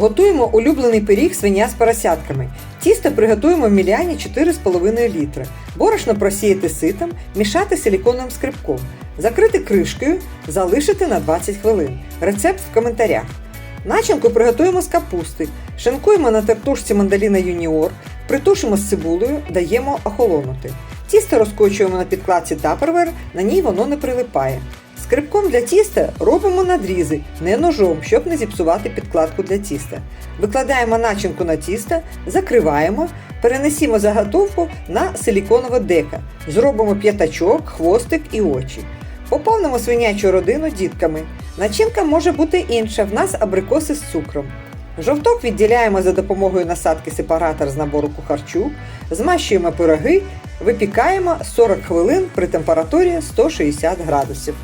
Готуємо улюблений пиріг свиня з поросятками. Тісто приготуємо в міляні 4,5 літри. Борошно просіяти ситом, мішати силіконовим скрибком. Закрити кришкою, залишити на 20 хвилин. Рецепт в коментарях. Начинку приготуємо з капусти. Шинкуємо на тертушці мандаліна юніор, притушимо з цибулею, даємо охолонути. Тісто розкочуємо на підкладці тапервер, на ній воно не прилипає. Скрибком для тіста робимо надрізи, не ножом, щоб не зіпсувати підкладку для тіста. Викладаємо начинку на тісто, закриваємо, перенесімо заготовку на силіконове дека. Зробимо п'ятачок, хвостик і очі. Поповнимо свинячу родину дітками. Начинка може бути інша, в нас абрикоси з цукром. Жовток відділяємо за допомогою насадки сепаратор з набору кухарчук, змащуємо пироги, випікаємо 40 хвилин при температурі 160 градусів.